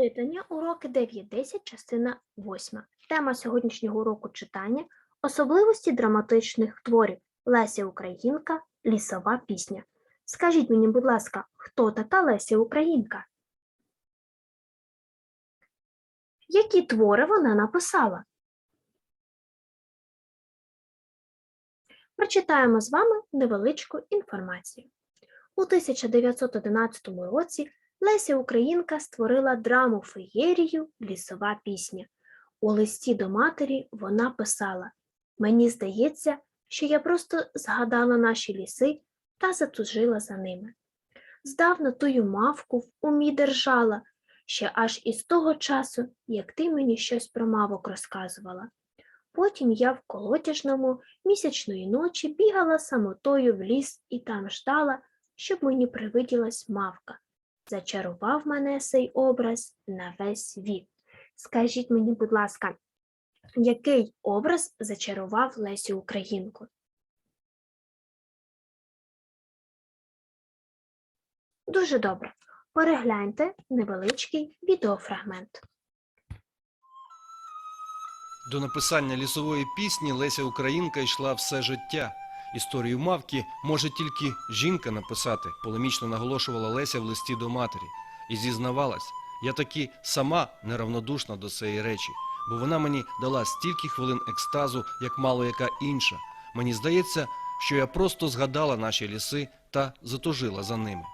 Читання уроки 9.10, частина 8. Тема сьогоднішнього уроку читання особливості драматичних творів Леся Українка, лісова пісня. Скажіть мені, будь ласка, хто така Леся Українка? Які твори вона написала? Прочитаємо з вами невеличку інформацію. У 1911 році Леся Українка створила драму феєрію Лісова пісня. У листі до матері вона писала: Мені здається, що я просто згадала наші ліси та затужила за ними. Здавна тую мавку в умі держала, ще аж із того часу, як ти мені щось про мавок розказувала. Потім я в колотяжному місячної ночі бігала самотою в ліс і там ждала, щоб мені привиділась мавка. Зачарував мене цей образ на весь вік. Скажіть мені, будь ласка, який образ зачарував Лесю Українку? Дуже добре. Перегляньте невеличкий відеофрагмент. До написання лісової пісні Леся Українка йшла все життя. Історію мавки може тільки жінка написати, полемічно наголошувала Леся в листі до матері. І зізнавалась, я таки сама неравнодушна до цієї речі, бо вона мені дала стільки хвилин екстазу, як мало яка інша. Мені здається, що я просто згадала наші ліси та затужила за ними.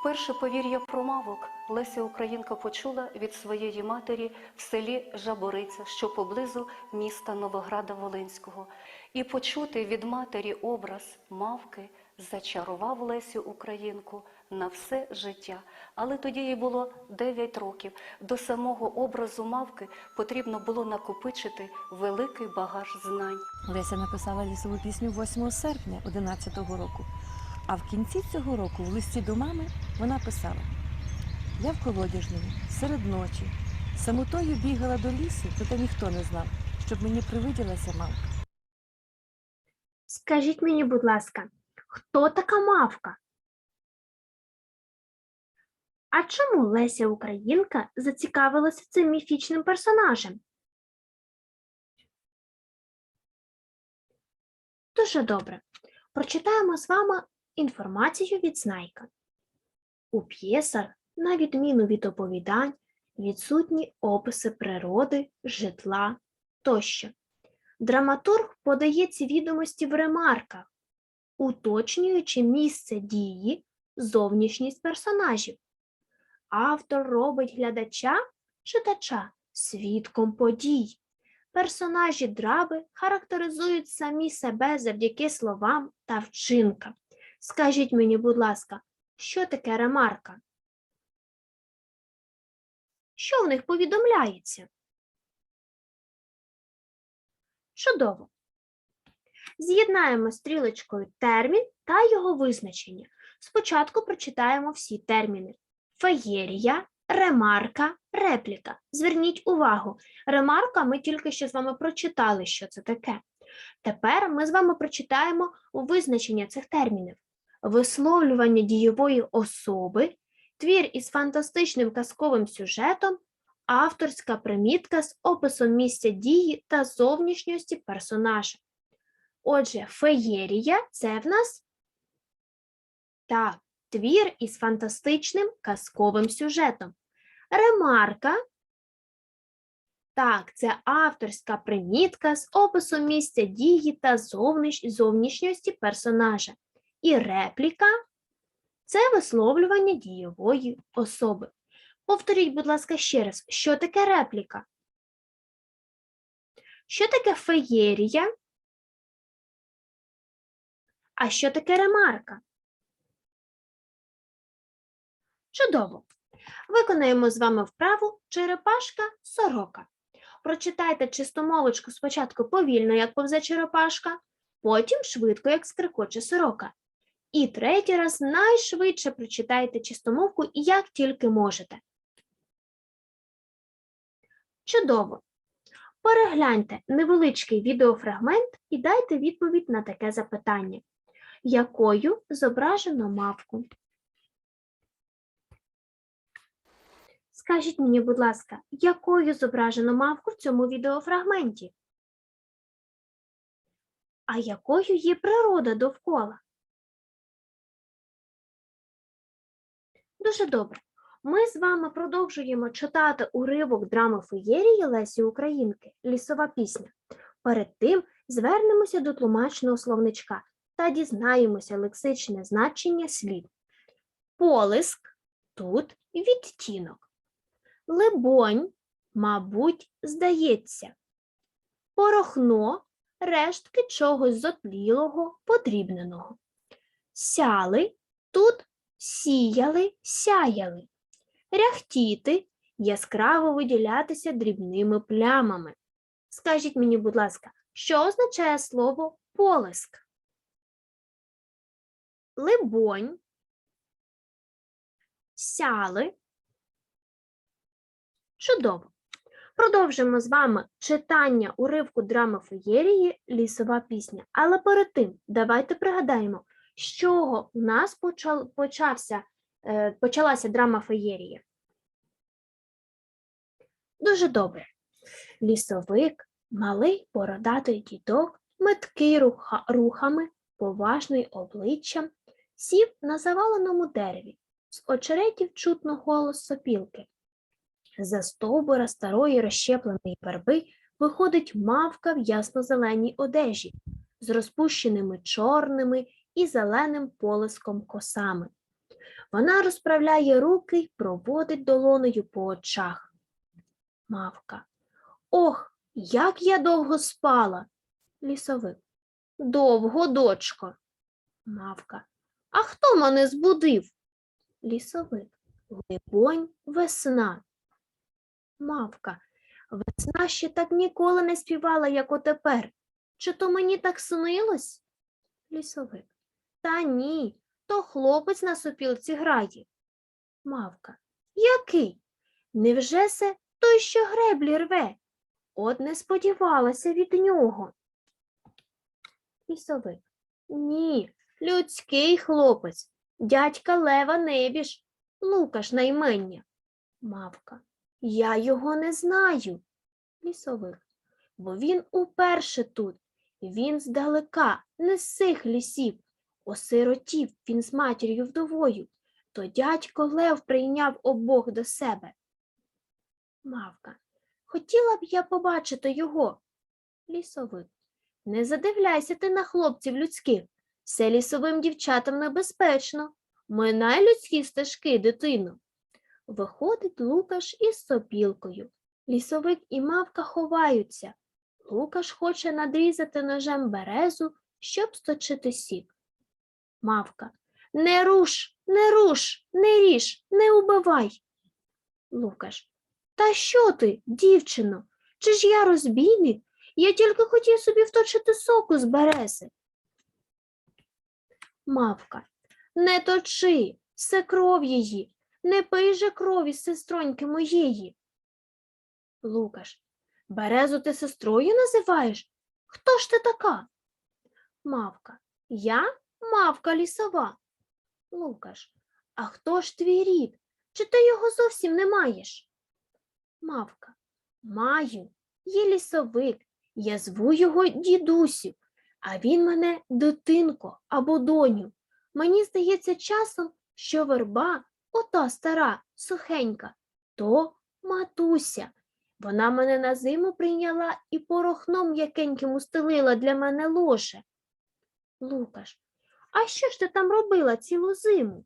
Вперше повір'я про мавок Леся Українка почула від своєї матері в селі Жабориця, що поблизу міста Новограда Волинського. І почути від матері образ мавки зачарував Лесю Українку на все життя. Але тоді їй було 9 років. До самого образу мавки потрібно було накопичити великий багаж знань. Леся написала лісову пісню 8 серпня 11-го року. А в кінці цього року, в листі до мами, вона писала: Я в колодяжному, серед ночі, самотою бігала до лісу, проте ніхто не знав, щоб мені привиділася мавка. Скажіть мені, будь ласка, хто така мавка? А чому Леся Українка зацікавилася цим міфічним персонажем? Дуже добре. Прочитаємо з вами інформацію від Знайка. У п'єсах, на відміну від оповідань, відсутні описи природи, житла тощо. Драматург подає ці відомості в ремарках, уточнюючи місце дії, зовнішність персонажів. Автор робить глядача, читача свідком подій. Персонажі драби характеризують самі себе завдяки словам та вчинкам. Скажіть мені, будь ласка, що таке ремарка? Що в них повідомляється? Чудово. З'єднаємо стрілочкою термін та його визначення. Спочатку прочитаємо всі терміни: феєрія, ремарка, репліка. Зверніть увагу, ремарка ми тільки що з вами прочитали, що це таке. Тепер ми з вами прочитаємо визначення цих термінів: висловлювання дієвої особи, твір із фантастичним казковим сюжетом, авторська примітка з описом місця дії та зовнішньості персонажа. Отже, феєрія це в нас так, твір із фантастичним казковим сюжетом. Ремарка так, це авторська примітка з описом місця дії та зовніш... зовнішньості персонажа. І репліка це висловлювання дієвої особи. Повторіть, будь ласка, ще раз, що таке репліка? Що таке феєрія? А що таке ремарка? Чудово. Виконаємо з вами вправу черепашка сорока. Прочитайте чистомовочку спочатку повільно, як повзе черепашка, потім швидко, як скрикоче сорока. І третій раз найшвидше прочитайте чистомовку, як тільки можете. Чудово! Перегляньте невеличкий відеофрагмент і дайте відповідь на таке запитання. Якою зображено мавку? Скажіть мені, будь ласка, якою зображено мавку в цьому відеофрагменті? А якою є природа довкола? Дуже добре. Ми з вами продовжуємо читати уривок драми феєрії Лесі Українки Лісова пісня. Перед тим звернемося до тлумачного словничка та дізнаємося лексичне значення слів. Полиск тут відтінок. Либонь, мабуть, здається. Порохно рештки чогось зотлілого, подрібненого. Сяли тут сіяли, сяяли. Ряхтіти яскраво виділятися дрібними плямами. Скажіть мені, будь ласка, що означає слово полиск? Либонь, сяли. Чудово. Продовжимо з вами читання уривку драми феєрії Лісова пісня. Але перед тим давайте пригадаємо, з чого у нас почал, почався, е, почалася драма феєрії. Дуже добре. Лісовик, малий бородатий дідок, меткий руха, рухами, поважний обличчям, сів на заваленому дереві. З очеретів чутно голос сопілки. За стовбура старої розщепленої верби виходить мавка в ясно-зеленій одежі з розпущеними чорними і зеленим полиском косами. Вона розправляє руки й проводить долонею по очах. Мавка. Ох, як я довго спала. Лісовик. Довго, дочко. Мавка. А хто мене збудив? Лісовик. Либонь, весна. Мавка. Весна ще так ніколи не співала, як отепер. Чи то мені так снилось? Лісовик. Та ні, то хлопець на сопілці грає. Мавка. Який? Невже се той, що греблі рве? От не сподівалася від нього. Лісовик. Ні, людський хлопець, дядька Лева Небіж, Лукаш наймення. Мавка. Я його не знаю. Лісовик. Бо він уперше тут. Він здалека, не з цих лісів. Осиротів він з матір'ю вдовою, то дядько Лев прийняв обох до себе. Мавка. Хотіла б я побачити його. Лісовик. Не задивляйся ти на хлопців людських. Все лісовим дівчатам небезпечно. Минай людські стежки, дитино. Виходить Лукаш із сопілкою. Лісовик і мавка ховаються. Лукаш хоче надрізати ножем березу, щоб сточити сік. Мавка. Не руш, не руш, не ріж, не убивай. Лукаш. Та що ти, дівчино? Чи ж я розбійник? Я тільки хотів собі вточити соку з берези. Мавка. Не точи, все кров її, не пий же крові сестроньки моєї. Лукаш. Березу ти сестрою називаєш? Хто ж ти така? Мавка. Я мавка лісова. Лукаш. А хто ж твій рід? Чи ти його зовсім не маєш? Мавка. Маю. Є лісовик. Я зву його дідусю, а він мене дитинко або доню. Мені здається часом, що верба, ота стара, сухенька, то матуся. Вона мене на зиму прийняла і порохном м'якеньким устелила для мене ложе. Лукаш, а що ж ти там робила цілу зиму?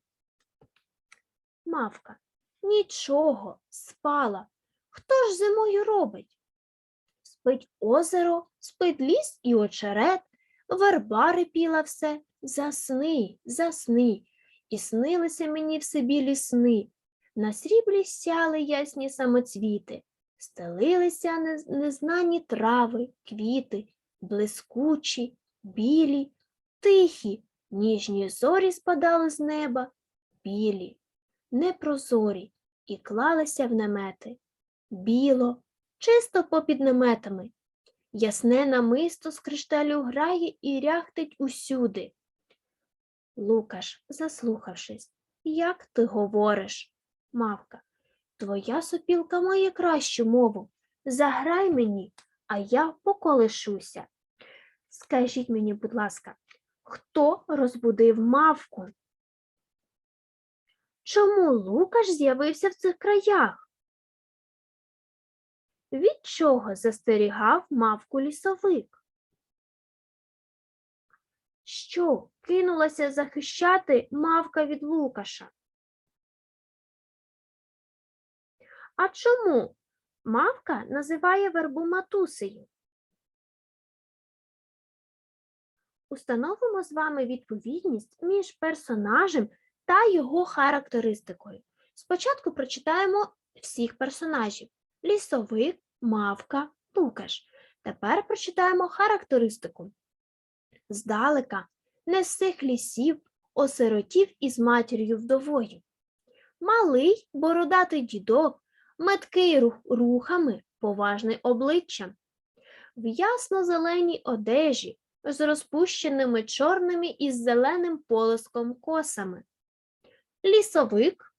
Мавка, нічого, спала. Хто ж зимою робить? Спить озеро, спить ліс і очерет, верба рипіла все. Засни, засни, і снилися мені в собі лісни. На сріблі сяли ясні самоцвіти, стелилися незнані трави, квіти, блискучі, білі, тихі, ніжні зорі спадали з неба, білі, непрозорі, і клалися в намети. Біло, чисто попід наметами. Ясне намисто з кришталю грає і ряхтить усюди. Лукаш, заслухавшись, як ти говориш? Мавка. Твоя сопілка має кращу мову. Заграй мені, а я поколишуся. Скажіть мені, будь ласка, хто розбудив мавку? Чому Лукаш з'явився в цих краях? Від чого застерігав мавку лісовик? Що кинулася захищати мавка від Лукаша? А чому мавка називає вербу матусею? Установимо з вами відповідність між персонажем та його характеристикою. Спочатку прочитаємо всіх персонажів: лісовик, мавка, лукаш. Тепер прочитаємо характеристику. Здалека, не з цих лісів, осиротів із матір'ю вдовою. Малий бородатий дідок, меткий рух- рухами, поважний обличчям. В ясно-зеленій одежі з розпущеними чорними із зеленим полоском косами. Лісовик.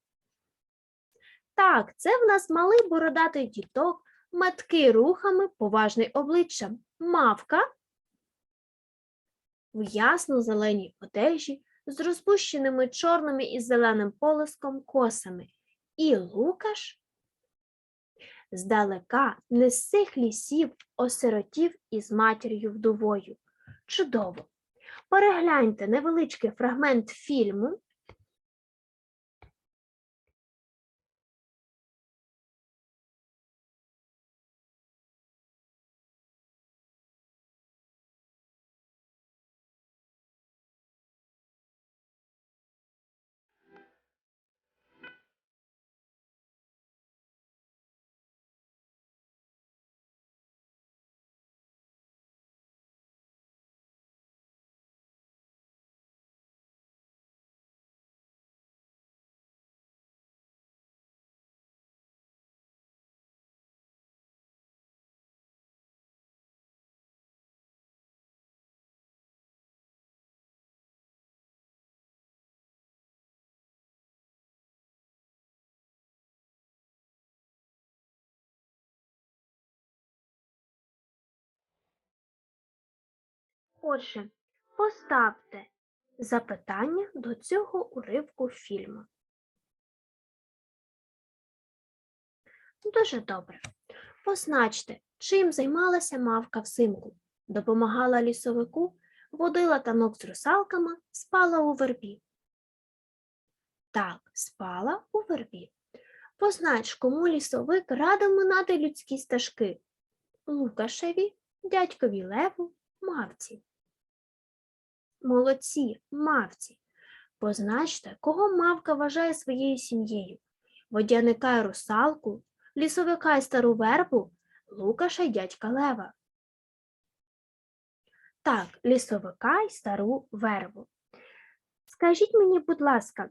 Так, це в нас малий бородатий діток, меткий рухами, поважний обличчям. Мавка в ясно-зеленій одежі з розпущеними чорними із зеленим полоском косами. І Лукаш здалека не з цих лісів осиротів із матір'ю вдовою. Чудово! Перегляньте невеличкий фрагмент фільму. Отже, поставте запитання до цього уривку фільму. Дуже добре. Позначте, чим займалася мавка взимку. Допомагала лісовику, водила танок з русалками, спала у вербі. Так, спала у вербі. Познач, кому лісовик радив минати людські стежки. Лукашеві, дядькові Леву, мавці. Молодці, мавці. Позначте, кого мавка вважає своєю сім'єю. Водяника й русалку, лісовика й стару вербу, Лукаша й дядька Лева. Так, лісовика й стару вербу. Скажіть мені, будь ласка,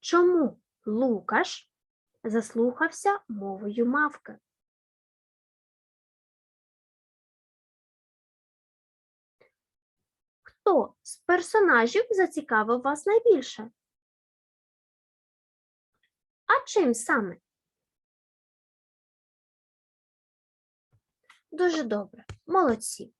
чому Лукаш заслухався мовою мавки? Хто з персонажів зацікавив вас найбільше? А чим саме? Дуже добре, молодці.